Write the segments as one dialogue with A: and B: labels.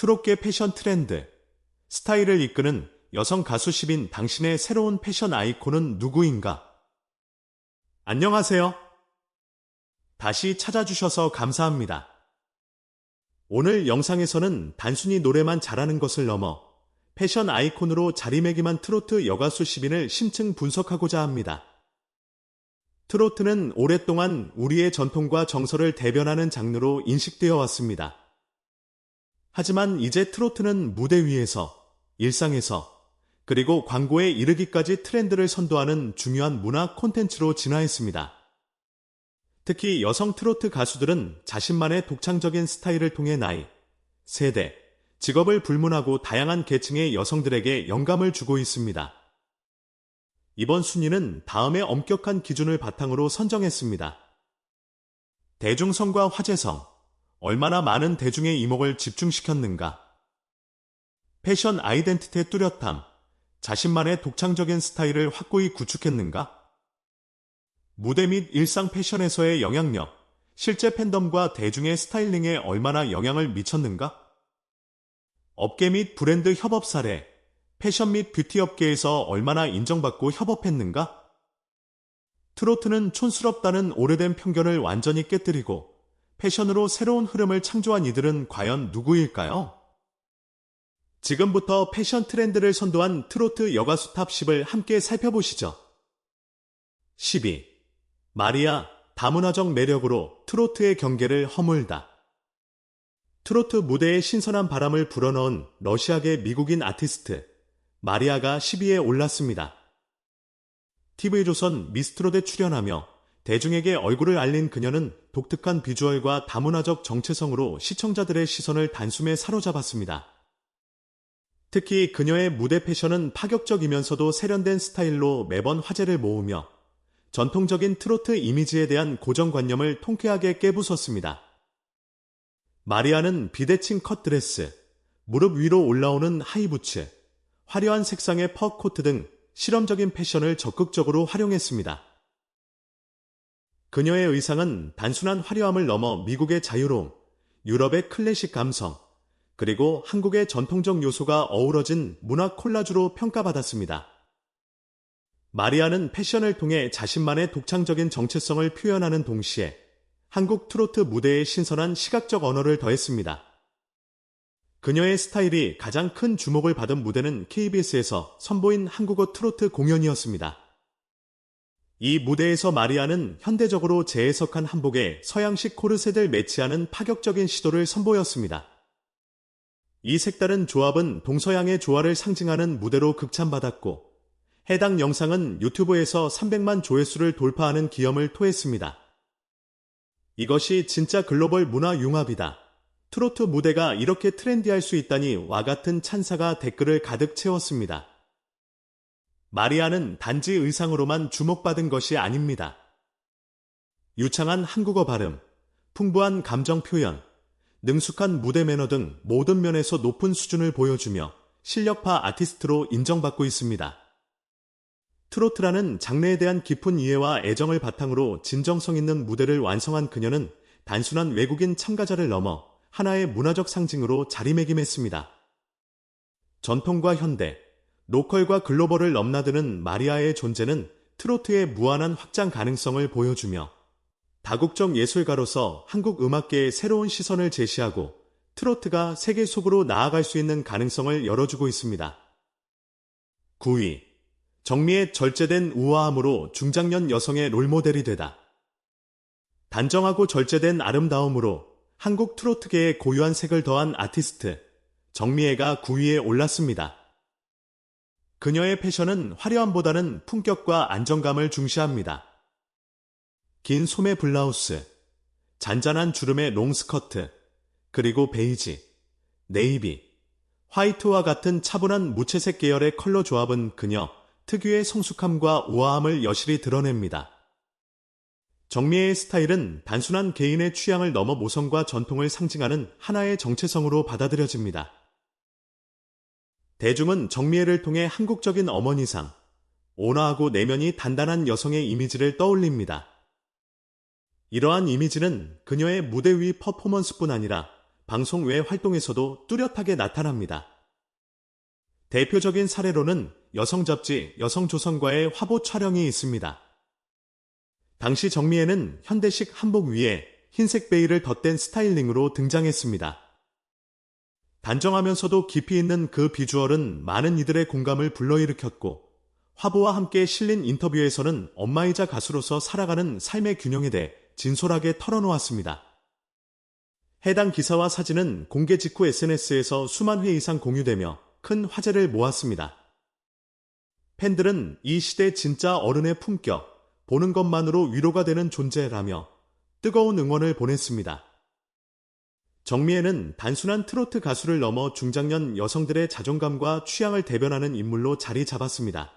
A: 트롯계 패션 트렌드, 스타일을 이끄는 여성 가수 10인 당신의 새로운 패션 아이콘은 누구인가? 안녕하세요. 다시 찾아주셔서 감사합니다. 오늘 영상에서는 단순히 노래만 잘하는 것을 넘어 패션 아이콘으로 자리매김한 트로트 여가수 10인을 심층 분석하고자 합니다. 트로트는 오랫동안 우리의 전통과 정서를 대변하는 장르로 인식되어 왔습니다. 하지만 이제 트로트는 무대 위에서, 일상에서, 그리고 광고에 이르기까지 트렌드를 선도하는 중요한 문화 콘텐츠로 진화했습니다. 특히 여성 트로트 가수들은 자신만의 독창적인 스타일을 통해 나이, 세대, 직업을 불문하고 다양한 계층의 여성들에게 영감을 주고 있습니다. 이번 순위는 다음의 엄격한 기준을 바탕으로 선정했습니다. 대중성과 화제성, 얼마나 많은 대중의 이목을 집중시켰는가. 패션 아이덴티티의 뚜렷함, 자신만의 독창적인 스타일을 확고히 구축했는가? 무대 및 일상 패션에서의 영향력, 실제 팬덤과 대중의 스타일링에 얼마나 영향을 미쳤는가? 업계 및 브랜드 협업 사례, 패션 및 뷰티 업계에서 얼마나 인정받고 협업했는가? 트로트는 촌스럽다는 오래된 편견을 완전히 깨뜨리고 패션으로 새로운 흐름을 창조한 이들은 과연 누구일까요? 지금부터 패션 트렌드를 선도한 트로트 여가수 탑 10을 함께 살펴보시죠. 12. 마리아, 다문화적 매력으로 트로트의 경계를 허물다. 트로트 무대에 신선한 바람을 불어넣은 러시아계 미국인 아티스트 마리아가 10위에 올랐습니다. TV조선 미스트롯에 출연하며 대중에게 얼굴을 알린 그녀는 독특한 비주얼과 다문화적 정체성으로 시청자들의 시선을 단숨에 사로잡았습니다. 특히 그녀의 무대 패션은 파격적이면서도 세련된 스타일로 매번 화제를 모으며 전통적인 트로트 이미지에 대한 고정관념을 통쾌하게 깨부쉈습니다. 마리아는 비대칭 컷드레스, 무릎 위로 올라오는 하이부츠, 화려한 색상의 퍼코트 등 실험적인 패션을 적극적으로 활용했습니다. 그녀의 의상은 단순한 화려함을 넘어 미국의 자유로움, 유럽의 클래식 감성, 그리고 한국의 전통적 요소가 어우러진 문화 콜라주로 평가받았습니다. 마리아는 패션을 통해 자신만의 독창적인 정체성을 표현하는 동시에 한국 트로트 무대에 신선한 시각적 언어를 더했습니다. 그녀의 스타일이 가장 큰 주목을 받은 무대는 KBS에서 선보인 한국어 트로트 공연이었습니다. 이 무대에서 마리아는 현대적으로 재해석한 한복에 서양식 코르셋을 매치하는 파격적인 시도를 선보였습니다. 이 색다른 조합은 동서양의 조화를 상징하는 무대로 극찬받았고 해당 영상은 유튜브에서 300만 조회수를 돌파하는 기염을 토했습니다. 이것이 진짜 글로벌 문화 융합이다. 트로트 무대가 이렇게 트렌디할 수 있다니 와 같은 찬사가 댓글을 가득 채웠습니다. 마리아는 단지 의상으로만 주목받은 것이 아닙니다. 유창한 한국어 발음, 풍부한 감정 표현, 능숙한 무대 매너 등 모든 면에서 높은 수준을 보여주며 실력파 아티스트로 인정받고 있습니다. 트로트라는 장르에 대한 깊은 이해와 애정을 바탕으로 진정성 있는 무대를 완성한 그녀는 단순한 외국인 참가자를 넘어 하나의 문화적 상징으로 자리매김했습니다. 전통과 현대, 로컬과 글로벌을 넘나드는 마리아의 존재는 트로트의 무한한 확장 가능성을 보여주며 다국적 예술가로서 한국 음악계에 새로운 시선을 제시하고 트로트가 세계 속으로 나아갈 수 있는 가능성을 열어주고 있습니다. 9위. 정미의 절제된 우아함으로 중장년 여성의 롤모델이 되다. 단정하고 절제된 아름다움으로 한국 트로트계에 고유한 색을 더한 아티스트 정미애가 9위에 올랐습니다. 그녀의 패션은 화려함보다는 품격과 안정감을 중시합니다. 긴 소매 블라우스, 잔잔한 주름의 롱스커트, 그리고 베이지, 네이비, 화이트와 같은 차분한 무채색 계열의 컬러 조합은 그녀 특유의 성숙함과 우아함을 여실히 드러냅니다. 정미의 스타일은 단순한 개인의 취향을 넘어 모성과 전통을 상징하는 하나의 정체성으로 받아들여집니다. 대중은 정미애를 통해 한국적인 어머니상, 온화하고 내면이 단단한 여성의 이미지를 떠올립니다. 이러한 이미지는 그녀의 무대 위 퍼포먼스뿐 아니라 방송 외 활동에서도 뚜렷하게 나타납니다. 대표적인 사례로는 여성 잡지 여성 조선과의 화보 촬영이 있습니다. 당시 정미애는 현대식 한복 위에 흰색 베일을 덧댄 스타일링으로 등장했습니다. 단정하면서도 깊이 있는 그 비주얼은 많은 이들의 공감을 불러일으켰고 화보와 함께 실린 인터뷰에서는 엄마이자 가수로서 살아가는 삶의 균형에 대해 진솔하게 털어놓았습니다. 해당 기사와 사진은 공개 직후 SNS에서 수만 회 이상 공유되며 큰 화제를 모았습니다. 팬들은 이 시대 진짜 어른의 품격, 보는 것만으로 위로가 되는 존재라며 뜨거운 응원을 보냈습니다. 정미애는 단순한 트로트 가수를 넘어 중장년 여성들의 자존감과 취향을 대변하는 인물로 자리 잡았습니다.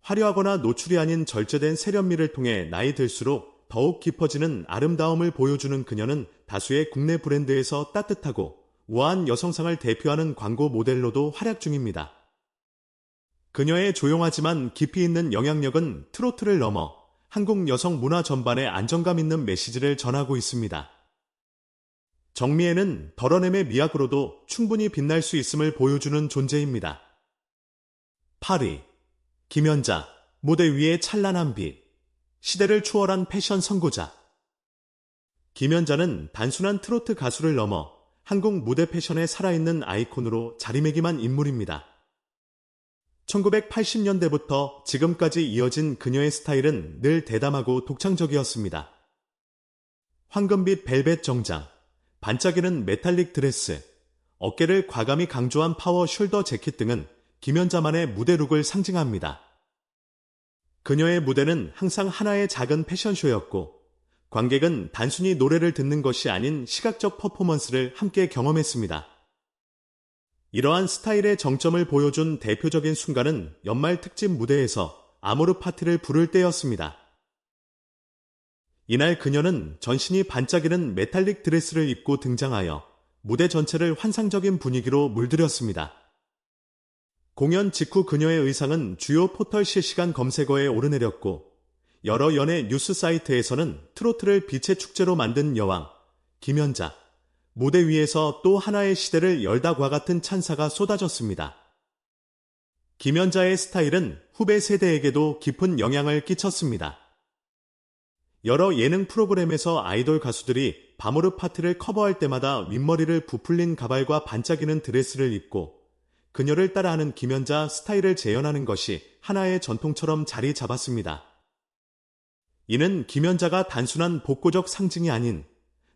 A: 화려하거나 노출이 아닌 절제된 세련미를 통해 나이 들수록 더욱 깊어지는 아름다움을 보여주는 그녀는 다수의 국내 브랜드에서 따뜻하고 우아한 여성상을 대표하는 광고 모델로도 활약 중입니다. 그녀의 조용하지만 깊이 있는 영향력은 트로트를 넘어 한국 여성 문화 전반에 안정감 있는 메시지를 전하고 있습니다. 정미애는 덜어냄의 미학으로도 충분히 빛날 수 있음을 보여주는 존재입니다. 8위 김연자 무대 위의 찬란한 빛 시대를 추월한 패션 선구자 김연자는 단순한 트로트 가수를 넘어 한국 무대 패션에 살아있는 아이콘으로 자리매김한 인물입니다. 1980년대부터 지금까지 이어진 그녀의 스타일은 늘 대담하고 독창적이었습니다. 황금빛 벨벳 정장, 반짝이는 메탈릭 드레스, 어깨를 과감히 강조한 파워 숄더 재킷 등은 김연자만의 무대 룩을 상징합니다. 그녀의 무대는 항상 하나의 작은 패션쇼였고, 관객은 단순히 노래를 듣는 것이 아닌 시각적 퍼포먼스를 함께 경험했습니다. 이러한 스타일의 정점을 보여준 대표적인 순간은 연말 특집 무대에서 아모르 파티를 부를 때였습니다. 이날 그녀는 전신이 반짝이는 메탈릭 드레스를 입고 등장하여 무대 전체를 환상적인 분위기로 물들였습니다. 공연 직후 그녀의 의상은 주요 포털 실시간 검색어에 오르내렸고 여러 연예 뉴스 사이트에서는 트로트를 빛의 축제로 만든 여왕, 김연자, 무대 위에서 또 하나의 시대를 열다과 같은 찬사가 쏟아졌습니다. 김연자의 스타일은 후배 세대에게도 깊은 영향을 끼쳤습니다. 여러 예능 프로그램에서 아이돌 가수들이 바모르 파트를 커버할 때마다 윗머리를 부풀린 가발과 반짝이는 드레스를 입고 그녀를 따라하는 김연자 스타일을 재현하는 것이 하나의 전통처럼 자리 잡았습니다. 이는 김연자가 단순한 복고적 상징이 아닌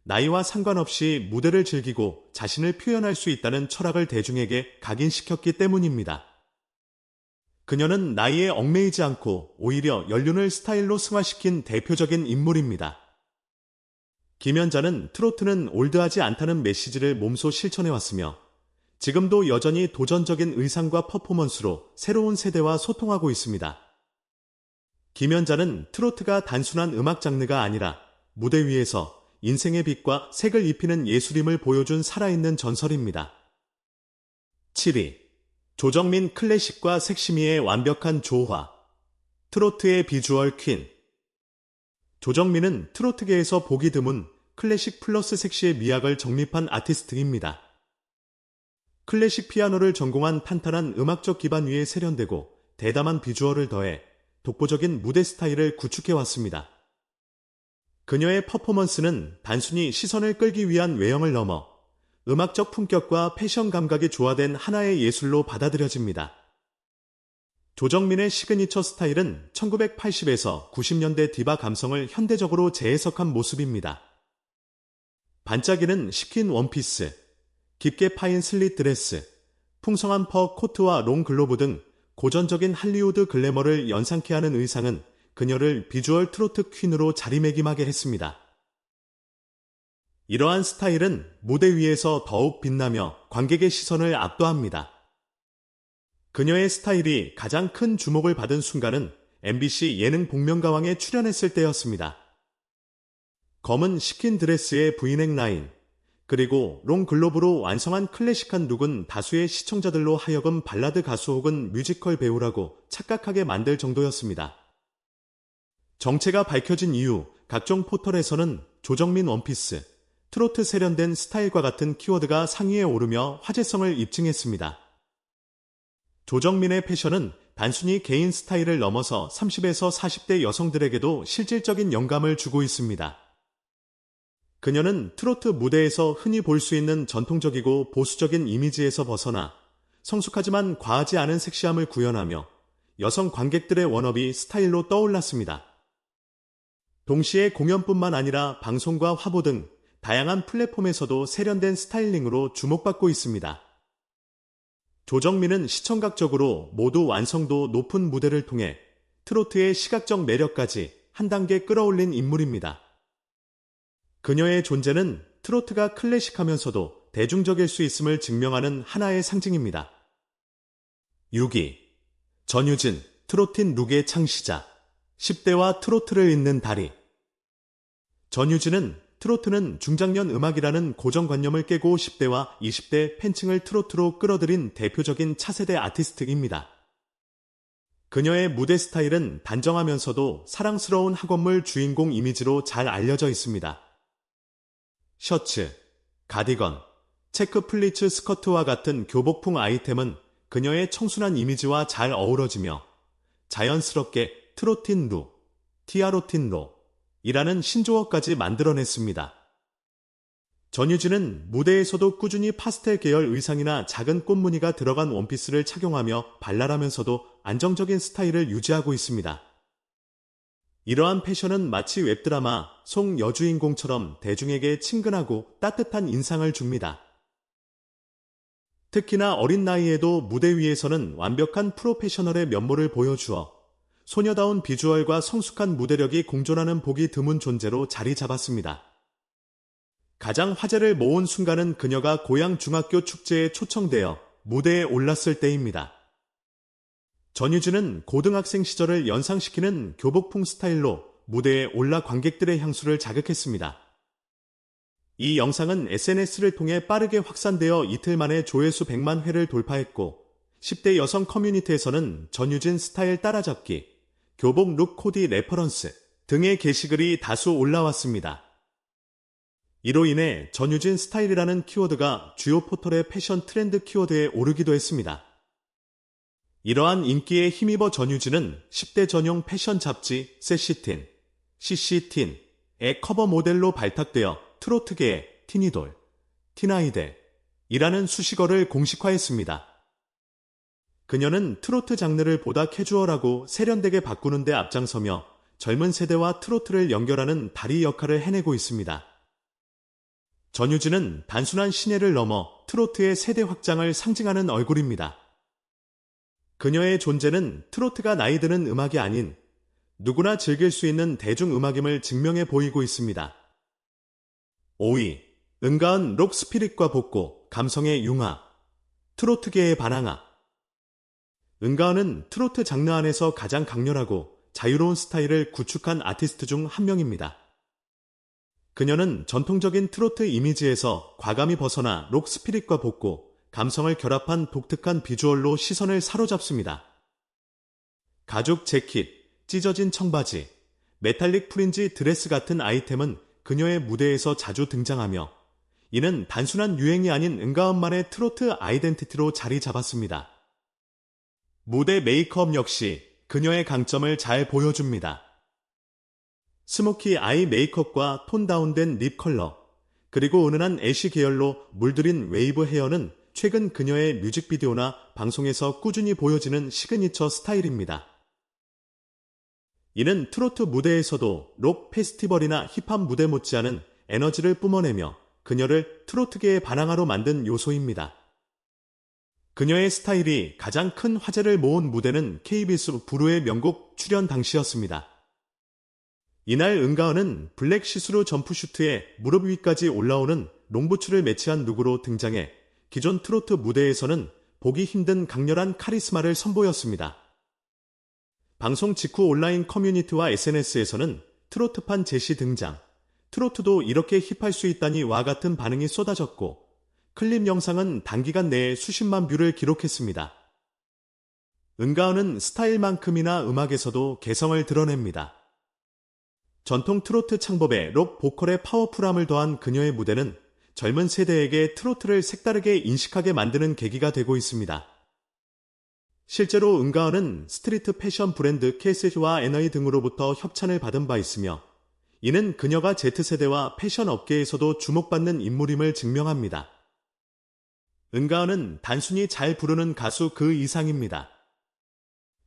A: 나이와 상관없이 무대를 즐기고 자신을 표현할 수 있다는 철학을 대중에게 각인시켰기 때문입니다. 그녀는 나이에 얽매이지 않고 오히려 연륜을 스타일로 승화시킨 대표적인 인물입니다. 김연자는 트로트는 올드하지 않다는 메시지를 몸소 실천해왔으며 지금도 여전히 도전적인 의상과 퍼포먼스로 새로운 세대와 소통하고 있습니다. 김연자는 트로트가 단순한 음악 장르가 아니라 무대 위에서 인생의 빛과 색을 입히는 예술임을 보여준 살아있는 전설입니다. 7위. 조정민 클래식과 섹시미의 완벽한 조화. 트로트의 비주얼 퀸. 조정민은 트로트계에서 보기 드문 클래식 플러스 섹시의 미학을 정립한 아티스트입니다. 클래식 피아노를 전공한 탄탄한 음악적 기반 위에 세련되고 대담한 비주얼을 더해 독보적인 무대 스타일을 구축해왔습니다. 그녀의 퍼포먼스는 단순히 시선을 끌기 위한 외형을 넘어 음악적 품격과 패션 감각이 조화된 하나의 예술로 받아들여집니다. 조정민의 시그니처 스타일은 1980에서 90년대 디바 감성을 현대적으로 재해석한 모습입니다. 반짝이는 시킨 원피스, 깊게 파인 슬릿 드레스, 풍성한 퍼 코트와 롱 글로브 등 고전적인 할리우드 글래머를 연상케 하는 의상은 그녀를 비주얼 트로트 퀸으로 자리매김하게 했습니다. 이러한 스타일은 무대 위에서 더욱 빛나며 관객의 시선을 압도합니다. 그녀의 스타일이 가장 큰 주목을 받은 순간은 MBC 예능 복면가왕에 출연했을 때였습니다. 검은 시킨 드레스의 브이넥 라인, 그리고 롱 글로브로 완성한 클래식한 룩은 다수의 시청자들로 하여금 발라드 가수 혹은 뮤지컬 배우라고 착각하게 만들 정도였습니다. 정체가 밝혀진 이후 각종 포털에서는 조정민 원피스, 트로트 세련된 스타일과 같은 키워드가 상위에 오르며 화제성을 입증했습니다. 조정민의 패션은 단순히 개인 스타일을 넘어서 30에서 40대 여성들에게도 실질적인 영감을 주고 있습니다. 그녀는 트로트 무대에서 흔히 볼 수 있는 전통적이고 보수적인 이미지에서 벗어나 성숙하지만 과하지 않은 섹시함을 구현하며 여성 관객들의 워너비 스타일로 떠올랐습니다. 동시에 공연뿐만 아니라 방송과 화보 등 다양한 플랫폼에서도 세련된 스타일링으로 주목받고 있습니다. 조정민은 시청각적으로 모두 완성도 높은 무대를 통해 트로트의 시각적 매력까지 한 단계 끌어올린 인물입니다. 그녀의 존재는 트로트가 클래식하면서도 대중적일 수 있음을 증명하는 하나의 상징입니다. 6위 전유진 트로틴 룩의 창시자 10대와 트로트를 잇는 다리 전유진은 트로트는 중장년 음악이라는 고정관념을 깨고 10대와 20대 팬층을 트로트로 끌어들인 대표적인 차세대 아티스트입니다. 그녀의 무대 스타일은 단정하면서도 사랑스러운 학원물 주인공 이미지로 잘 알려져 있습니다. 셔츠, 가디건, 체크 플리츠 스커트와 같은 교복풍 아이템은 그녀의 청순한 이미지와 잘 어우러지며 자연스럽게 트로틴 루, 티아로틴 로, 이라는 신조어까지 만들어냈습니다. 전유진은 무대에서도 꾸준히 파스텔 계열 의상이나 작은 꽃무늬가 들어간 원피스를 착용하며 발랄하면서도 안정적인 스타일을 유지하고 있습니다. 이러한 패션은 마치 웹드라마 송 여주인공처럼 대중에게 친근하고 따뜻한 인상을 줍니다. 특히나 어린 나이에도 무대 위에서는 완벽한 프로페셔널의 면모를 보여주어 소녀다운 비주얼과 성숙한 무대력이 공존하는 보기 드문 존재로 자리 잡았습니다. 가장 화제를 모은 순간은 그녀가 고향 중학교 축제에 초청되어 무대에 올랐을 때입니다. 전유진은 고등학생 시절을 연상시키는 교복풍 스타일로 무대에 올라 관객들의 향수를 자극했습니다. 이 영상은 SNS를 통해 빠르게 확산되어 이틀 만에 조회수 100만 회를 돌파했고 10대 여성 커뮤니티에서는 전유진 스타일 따라잡기, 교복 룩 코디 레퍼런스 등의 게시글이 다수 올라왔습니다. 이로 인해 전유진 스타일이라는 키워드가 주요 포털의 패션 트렌드 키워드에 오르기도 했습니다. 이러한 인기에 힘입어 전유진은 10대 전용 패션 잡지 세시틴, CC틴의 커버 모델로 발탁되어 트로트계의 티니돌, 티나이델이라는 수식어를 공식화했습니다. 그녀는 트로트 장르를 보다 캐주얼하고 세련되게 바꾸는 데 앞장서며 젊은 세대와 트로트를 연결하는 다리 역할을 해내고 있습니다. 전유진은 단순한 신예를 넘어 트로트의 세대 확장을 상징하는 얼굴입니다. 그녀의 존재는 트로트가 나이 드는 음악이 아닌 누구나 즐길 수 있는 대중음악임을 증명해 보이고 있습니다. 5위 은가은 록 스피릿과 복고, 감성의 융화, 트로트계의 반항아 은가은은 트로트 장르 안에서 가장 강렬하고 자유로운 스타일을 구축한 아티스트 중 한 명입니다. 그녀는 전통적인 트로트 이미지에서 과감히 벗어나 록 스피릿과 복고, 감성을 결합한 독특한 비주얼로 시선을 사로잡습니다. 가죽 재킷, 찢어진 청바지, 메탈릭 프린지 드레스 같은 아이템은 그녀의 무대에서 자주 등장하며 이는 단순한 유행이 아닌 은가은만의 트로트 아이덴티티로 자리 잡았습니다. 무대 메이크업 역시 그녀의 강점을 잘 보여줍니다. 스모키 아이 메이크업과 톤 다운된 립 컬러, 그리고 은은한 애쉬 계열로 물들인 웨이브 헤어는 최근 그녀의 뮤직비디오나 방송에서 꾸준히 보여지는 시그니처 스타일입니다. 이는 트로트 무대에서도 록 페스티벌이나 힙합 무대 못지않은 에너지를 뿜어내며 그녀를 트로트계의 반항아로 만든 요소입니다. 그녀의 스타일이 가장 큰 화제를 모은 무대는 KBS 부루의 명곡 출연 당시였습니다. 이날 은가은은 블랙 시스루 점프슈트에 무릎 위까지 올라오는 롱부츠를 매치한 룩으로 등장해 기존 트로트 무대에서는 보기 힘든 강렬한 카리스마를 선보였습니다. 방송 직후 온라인 커뮤니티와 SNS에서는 트로트판 제시 등장, 트로트도 이렇게 힙할 수 있다니 와 같은 반응이 쏟아졌고 클립 영상은 단기간 내에 수십만 뷰를 기록했습니다. 은가은은 스타일만큼이나 음악에서도 개성을 드러냅니다. 전통 트로트 창법에 록 보컬의 파워풀함을 더한 그녀의 무대는 젊은 세대에게 트로트를 색다르게 인식하게 만드는 계기가 되고 있습니다. 실제로 은가은은 스트리트 패션 브랜드 케이스와 에너이 등으로부터 협찬을 받은 바 있으며 이는 그녀가 Z세대와 패션 업계에서도 주목받는 인물임을 증명합니다. 은가은은 단순히 잘 부르는 가수 그 이상입니다.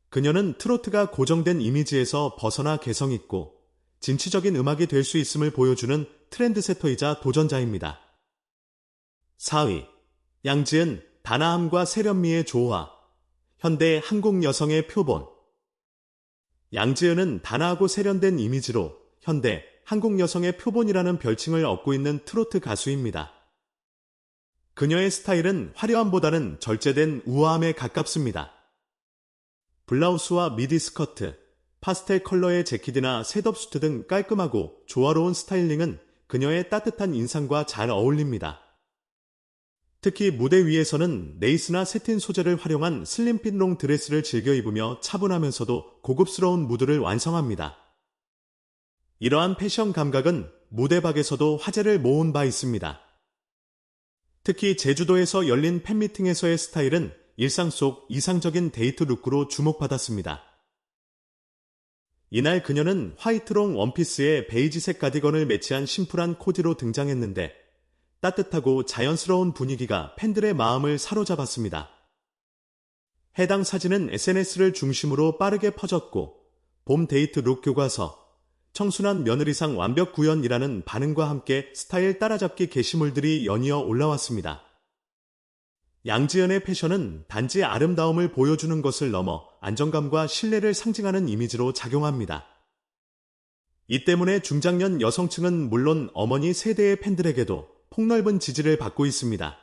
A: 그녀는 트로트가 고정된 이미지에서 벗어나 개성있고 진취적인 음악이 될 수 있음을 보여주는 트렌드세터이자 도전자입니다. 4위 양지은 다나함과 세련미의 조화 현대 한국 여성의 표본 양지은은 단아하고 세련된 이미지로 현대 한국 여성의 표본이라는 별칭을 얻고 있는 트로트 가수입니다. 그녀의 스타일은 화려함보다는 절제된 우아함에 가깝습니다. 블라우스와 미디 스커트, 파스텔 컬러의 재킷이나 셋업수트 등 깔끔하고 조화로운 스타일링은 그녀의 따뜻한 인상과 잘 어울립니다. 특히 무대 위에서는 레이스나 세틴 소재를 활용한 슬림핏 롱 드레스를 즐겨 입으며 차분하면서도 고급스러운 무드를 완성합니다. 이러한 패션 감각은 무대박에서도 화제를 모은 바 있습니다. 특히 제주도에서 열린 팬미팅에서의 스타일은 일상 속 이상적인 데이트 룩으로 주목받았습니다. 이날 그녀는 화이트롱 원피스에 베이지색 가디건을 매치한 심플한 코디로 등장했는데 따뜻하고 자연스러운 분위기가 팬들의 마음을 사로잡았습니다. 해당 사진은 SNS를 중심으로 빠르게 퍼졌고 봄 데이트 룩 교과서, 청순한 며느리상 완벽 구현이라는 반응과 함께 스타일 따라잡기 게시물들이 연이어 올라왔습니다. 양지연의 패션은 단지 아름다움을 보여주는 것을 넘어 안정감과 신뢰를 상징하는 이미지로 작용합니다. 이 때문에 중장년 여성층은 물론 어머니 세대의 팬들에게도 폭넓은 지지를 받고 있습니다.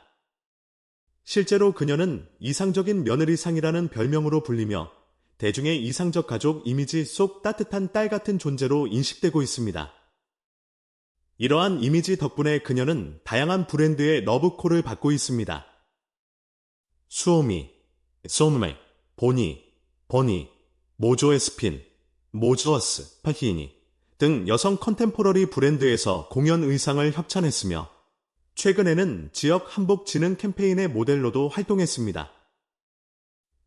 A: 실제로 그녀는 이상적인 며느리상이라는 별명으로 불리며 대중의 이상적 가족 이미지 속 따뜻한 딸 같은 존재로 인식되고 있습니다. 이러한 이미지 덕분에 그녀는 다양한 브랜드의 러브콜을 받고 있습니다. 수오미, 소메, 보니, 버니, 모조에스핀, 모조어스, 파히니 등 여성 컨템포러리 브랜드에서 공연 의상을 협찬했으며 최근에는 지역 한복 진흥 캠페인의 모델로도 활동했습니다.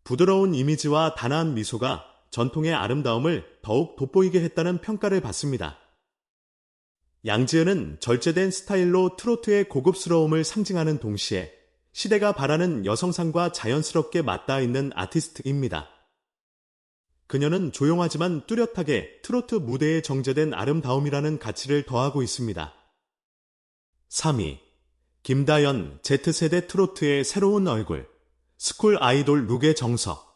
A: 부드러운 이미지와 단아한 미소가 전통의 아름다움을 더욱 돋보이게 했다는 평가를 받습니다. 양지은은 절제된 스타일로 트로트의 고급스러움을 상징하는 동시에 시대가 바라는 여성상과 자연스럽게 맞닿아 있는 아티스트입니다. 그녀는 조용하지만 뚜렷하게 트로트 무대에 정제된 아름다움이라는 가치를 더하고 있습니다. 3위 김다연 Z세대 트로트의 새로운 얼굴, 스쿨 아이돌 룩의 정석.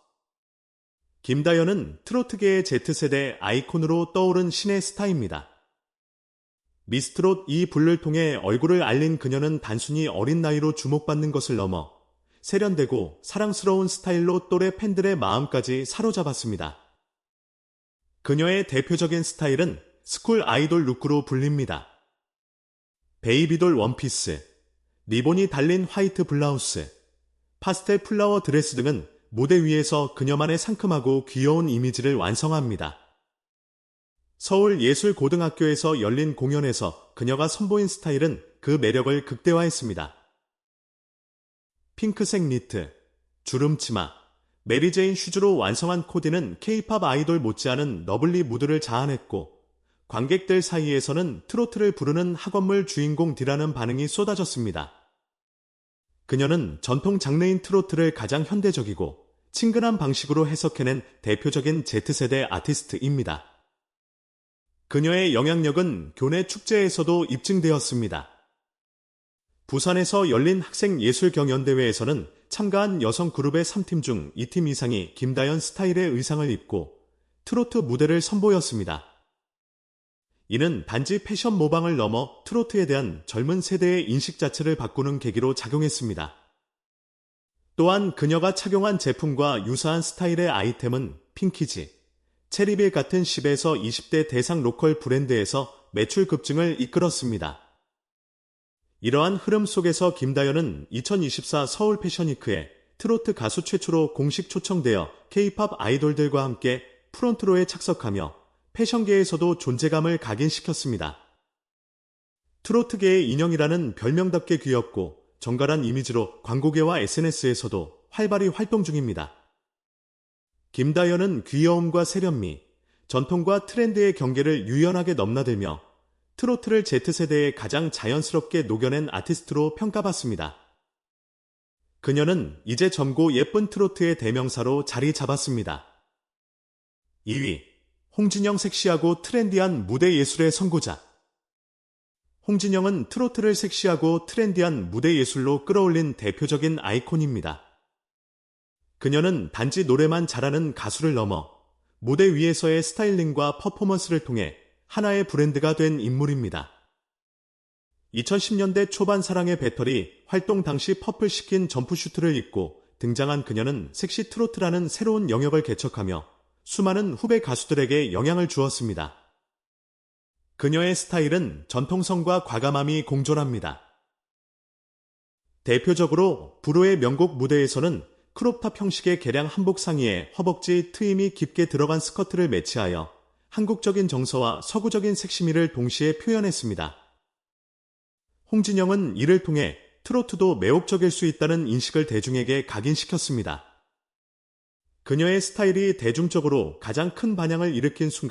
A: 김다연은 트로트계의 Z세대 아이콘으로 떠오른 신의 스타입니다. 미스트롯 이 불를 통해 얼굴을 알린 그녀는 단순히 어린 나이로 주목받는 것을 넘어 세련되고 사랑스러운 스타일로 또래 팬들의 마음까지 사로잡았습니다. 그녀의 대표적인 스타일은 스쿨 아이돌 룩으로 불립니다. 베이비돌 원피스, 리본이 달린 화이트 블라우스, 파스텔 플라워 드레스 등은 무대 위에서 그녀만의 상큼하고 귀여운 이미지를 완성합니다. 서울예술고등학교에서 열린 공연에서 그녀가 선보인 스타일은 그 매력을 극대화했습니다. 핑크색 니트, 주름치마, 메리제인 슈즈로 완성한 코디는 케이팝 아이돌 못지않은 러블리 무드를 자아냈고 관객들 사이에서는 트로트를 부르는 학원물 주인공 디라는 반응이 쏟아졌습니다. 그녀는 전통 장르인 트로트를 가장 현대적이고 친근한 방식으로 해석해낸 대표적인 Z세대 아티스트입니다. 그녀의 영향력은 교내 축제에서도 입증되었습니다. 부산에서 열린 학생예술경연대회에서는 참가한 여성 그룹의 3팀 중 2팀 이상이 김다연 스타일의 의상을 입고 트로트 무대를 선보였습니다. 이는 단지 패션 모방을 넘어 트로트에 대한 젊은 세대의 인식 자체를 바꾸는 계기로 작용했습니다. 또한 그녀가 착용한 제품과 유사한 스타일의 아이템은 핑키지, 체리빌 같은 10에서 20대 대상 로컬 브랜드에서 매출 급증을 이끌었습니다. 이러한 흐름 속에서 김다연은 2024 서울 패션위크에 트로트 가수 최초로 공식 초청되어 케이팝 아이돌들과 함께 프론트로에 착석하며 패션계에서도 존재감을 각인시켰습니다. 트로트계의 인형이라는 별명답게 귀엽고 정갈한 이미지로 광고계와 SNS에서도 활발히 활동 중입니다. 김다연은 귀여움과 세련미, 전통과 트렌드의 경계를 유연하게 넘나들며 트로트를 Z세대에 가장 자연스럽게 녹여낸 아티스트로 평가받습니다. 그녀는 이제 젊고 예쁜 트로트의 대명사로 자리 잡았습니다. 2위 홍진영 섹시하고 트렌디한 무대 예술의 선구자 홍진영은 트로트를 섹시하고 트렌디한 무대 예술로 끌어올린 대표적인 아이콘입니다. 그녀는 단지 노래만 잘하는 가수를 넘어 무대 위에서의 스타일링과 퍼포먼스를 통해 하나의 브랜드가 된 인물입니다. 2010년대 초반 사랑의 배터리 활동 당시 퍼플시킨 점프슈트를 입고 등장한 그녀는 섹시 트로트라는 새로운 영역을 개척하며 수많은 후배 가수들에게 영향을 주었습니다. 그녀의 스타일은 전통성과 과감함이 공존합니다. 대표적으로 불후의 명곡 무대에서는 크롭탑 형식의 개량 한복 상의에 허벅지 트임이 깊게 들어간 스커트를 매치하여 한국적인 정서와 서구적인 섹시미를 동시에 표현했습니다. 홍진영은 이를 통해 트로트도 매혹적일 수 있다는 인식을 대중에게 각인시켰습니다. 그녀의 스타일이 대중적으로 가장 큰 반향을 일으킨 순간